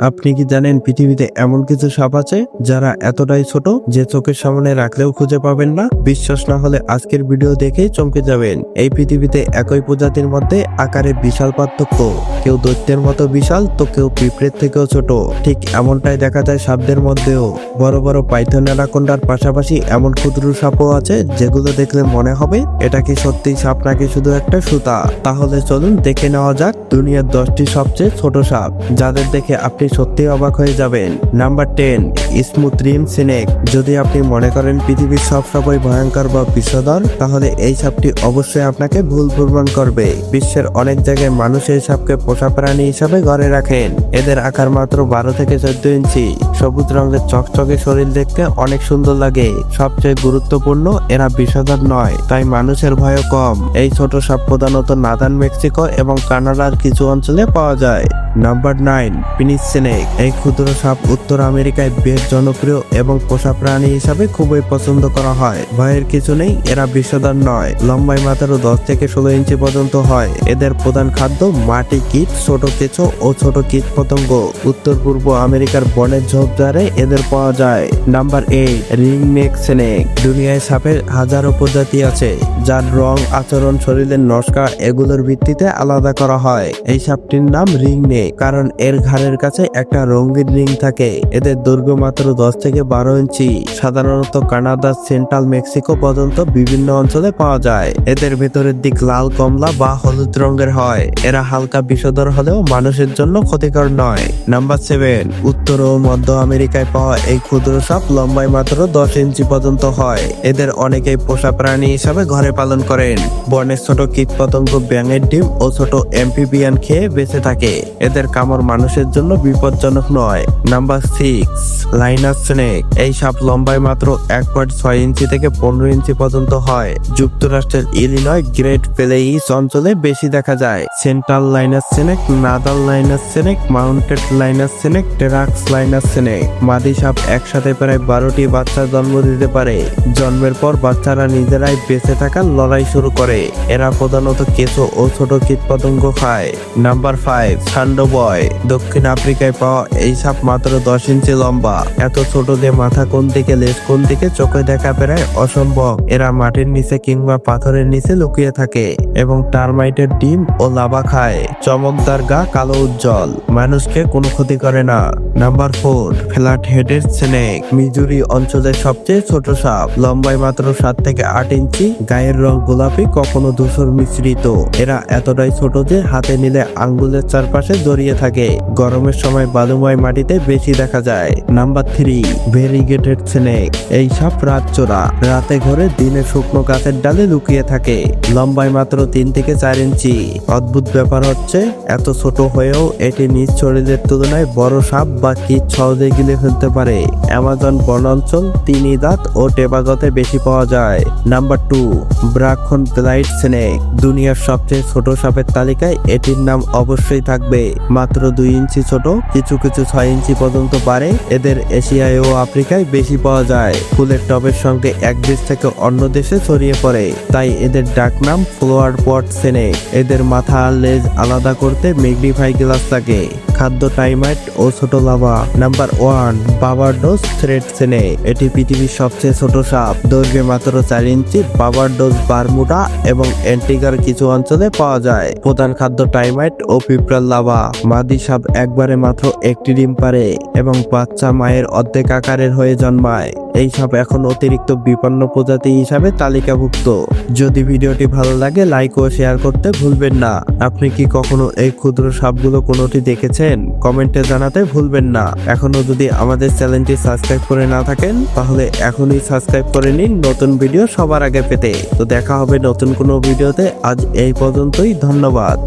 আপনি কি জানেন পৃথিবীতে এমন কিছু সাপ আছে যারা এতটাই ছোট যে চোখের সামনে রাখলেও খুঁজে পাবেন না? বিশ্বাস না হলে আজকের ভিডিও দেখেই চমকে যাবেন। এই পৃথিবীতে একই প্রজাতির মধ্যে আকারে বিশাল পার্থক্য। কেউ দৈত্যের মতো বিশাল, তো কেউ পিঁপড়ের থেকেও ছোট। ঠিক এমনটাই দেখা যায় সাপদের মধ্যেও। বড় বড় পাইথন অ্যানাকোন্ডার পাশাপাশি এমন ক্ষুদ্র সাপও আছে যেগুলো দেখলে মনে হবে এটা কি সত্যিই সাপ নাকি শুধু একটা সুতা। তাহলে চলুন দেখে নেওয়া যাক দুনিয়ার দশটি সবচেয়ে ছোট সাপ। যাদের দেখে আপনি সত্যি অবাক হয়ে যাবেন। Number ten smooth green snake যদি আপনি মনে করেন পৃথিবীর সব সাপই ভয়ঙ্কর বা বিষধর তাহলে এই সাপটি অবশ্যই আপনাকে ভুল ভ্রমণ করবে। বিশ্বের অনেক জায়গায় মানুষ এই সাপকে পোষা প্রাণী হিসাবে ঘরে রাখেন। এদের আকার মাত্র বারো থেকে চোদ্দ ইঞ্চি। সবুজ রঙের চকচকে শরীর দেখতে অনেক সুন্দর লাগে। সবচেয়ে গুরুত্বপূর্ণ এরা বিষধর নয়, তাই মানুষের ভয়ও কম। এই ছোট সাপ প্রধানত নাদান, মেক্সিকো এবং কানাডার কিছু অঞ্চলে পাওয়া যায়। নাম্বার নাইন, পিনিস স্নেক। এই ক্ষুদ্র সাপ উত্তর আমেরিকায় বেশ জনপ্রিয় এবং পোষা প্রাণী হিসাবে খুবই পছন্দ করা হয়। ভয়ের কিছু নেই, এরা বিষধর নয়। লম্বায় মাত্র দশ থেকে ষোলো ইঞ্চি পর্যন্ত হয়। এদের প্রধান খাদ্য মাটি, কীট, ছোট কেঁচো ও ছোট কীট পতঙ্গ উত্তর পূর্ব আমেরিকার বনের ঝোপঝাড়ে এদের পাওয়া যায়। Number eight ring neck snake. দুনিয়ায় সাপের হাজারো প্রজাতি আছে, যার রং, আচরণ, শরীরের নস্কা এগুলোর ভিত্তিতে আলাদা করা হয়। এই সাপটির নাম রিং নেক, কারণ এর ঘাড়ের কাছে একটা রঙিন রিং থাকে। এদের দৈর্ঘ্য মাত্র দশ থেকে বারো ইঞ্চি। সাধারণত কানাডা, সেন্ট্রাল মেক্সিকো পর্যন্ত বিভিন্ন অঞ্চলে পাওয়া যায়। এদের ভেতরের দিক লাল, কমলা বা হলুদ রঙের হয়। এরা হালকা বিষধর হলেও মানুষের জন্য ক্ষতিকর নয়। নাম্বার সেভেন, উত্তর ও মধ্য আমেরিকায় পাওয়া এই ক্ষুদ্র সাপ লম্বায় মাত্র দশ ইঞ্চি পর্যন্ত হয়। এদের অনেকেই পোষা প্রাণী হিসাবে ঘরে পালন করেন। বনের ছোট কীট পতঙ্গ ব্যাঙের ডিম ও ছোট এমপিবিয়ান খেয়ে বেঁচে থাকে। এদের কামড় মানুষের জন্য বিপজ্জনক নয়। নাম্বার সিক্স, লাইনাস স্নেক। এই সাপ লম্বায় মাত্র এক পয়েন্ট ছয় ইঞ্চি থেকে পনেরো ইঞ্চি পর্যন্ত হয়। যুক্তরাষ্ট্রের ইলিনয় গ্রেট প্লেইস অঞ্চলে বেশি দেখা যায়। সেন্ট্রাল লাইনাস স্নেক, নাদাল লাইনাস স্নেক, মাউন্টেড লাইনাস স্নেক, টেরাক্স লাইনাস স্নেক। মাদি সাপ একসাথে প্রায় বারোটি বাচ্চা জন্ম দিতে পারে। জন্মের পর বাচ্চারা নিজেরাই বেঁচে থাকার লড়াই শুরু করে। এরা প্রধানত কেঁচো ও ছোট কীটপতঙ্গ খায়। নাম্বার ফাইভ সান্ডো বয় দক্ষিণ আফ্রিকায় পাওয়া এই সাপ মাত্র দশ ইঞ্চি লম্বা। এত ছোট যে মাথা কোন দিকে, লেজ কোন দিকে, চোখে দেখা প্রায় অসম্ভব। এরা মাটির নিচে কিংবা পাথরের নিচে লুকিয়ে থাকে এবং টারমাইটের ডিম ও লাভা খায়। চমকদার গা কালো উজ্জ্বল। মানুষকে কোনো ক্ষতি করে না। নাম্বার ফোর ফ্ল্যাট হেডের স্নেক মিজুরি অঞ্চলের সবচেয়ে ছোট সাপ। লম্বায় মাত্র সাত থেকে আট ইঞ্চি, গায়ের রং গোলাপি, কখনো ধূসর মিশ্রিত। এরা এতটাই ছোট যে হাতে নিলে আঙ্গুলের চারপাশে জড়িয়ে থাকে। গরমের সময় বালুময় মাটিতে বেশি দেখা যায়। নাম্বার থ্রি ভেরিগেটেড স্নেক এই সাপ রাত চোরা। রাতে ঘরে দিনে শুকনো গাছের ডালে লুকিয়ে থাকে। লম্বায় মাত্র তিন থেকে চার ইঞ্চি। অদ্ভুত ব্যাপার হচ্ছে, এত ছোট হয়েও এটি নিজ শরীরের তুলনায় বড় সাপ বা কীট সহজে গিলে ফেলতে পারে। অ্যামাজন বনাঞ্চল তিনিদাত ও টেবাগতে বেশি পাওয়া যায়। নাম্বার টু ব্রাক্ষণ ব্লাইট স্নেক। দুনিয়ার সবচেয়ে ছোট সাপের তালিকায় এটির নাম অবশ্যই থাকবে। মাত্র দুই ইঞ্চি ছোট, কিছু কিছু ছয় ইঞ্চি পর্যন্ত পারে এদের এশিয়ায় ও আফ্রিকায় বেশি পাওয়া যায়। ফুলের টবের সঙ্গে এক দেশ থেকে অন্য দেশে ছড়িয়ে পড়ে। তাই এদের ডাক নাম ফ্লোয়ার পট স্নেক। এদের মাথা লেজ আলাদা করতে ম্যাগনিফাই গ্লাস থাকে খাদ্য টাইমাইট ও ছোট larva. Number one Barbados thread snake. এটি পৃথিবীর সবচেয়ে ছোট সাপ। দৈর্ঘ্যে মাত্র চার ইঞ্চি বাবারডোস বারমুডা এবং অ্যান্টিগার কিছু অঞ্চলে পাওয়া যায়। প্রধান খাদ্য টাইমাইট ও পিঁপড়ার লাভা মাদি সাপ একবারে মাত্র একটি ডিম পারে এবং বাচ্চা মায়ের অর্ধেক আকারের হয়ে জন্মায়। এই সাপ এখন অতিরিক্ত বিপন্ন প্রজাতি হিসাবে তালিকাভুক্ত। যদি ভিডিওটি ভালো লাগে লাইক ও শেয়ার করতে ভুলবেন না। আপনি কি কখনো এই ক্ষুদ্র সাপগুলো কোনোটি দেখেছেন? কমেন্টে জানাতে ভুলবেন না। এখনও যদি আমাদের চ্যানেলটি সাবস্ক্রাইব করে না থাকেন, তাহলে এখনই সাবস্ক্রাইব করে নিন নতুন ভিডিও সবার আগে পেতে। তো দেখা হবে নতুন কোনো ভিডিওতে। আজ এই পর্যন্তই, ধন্যবাদ।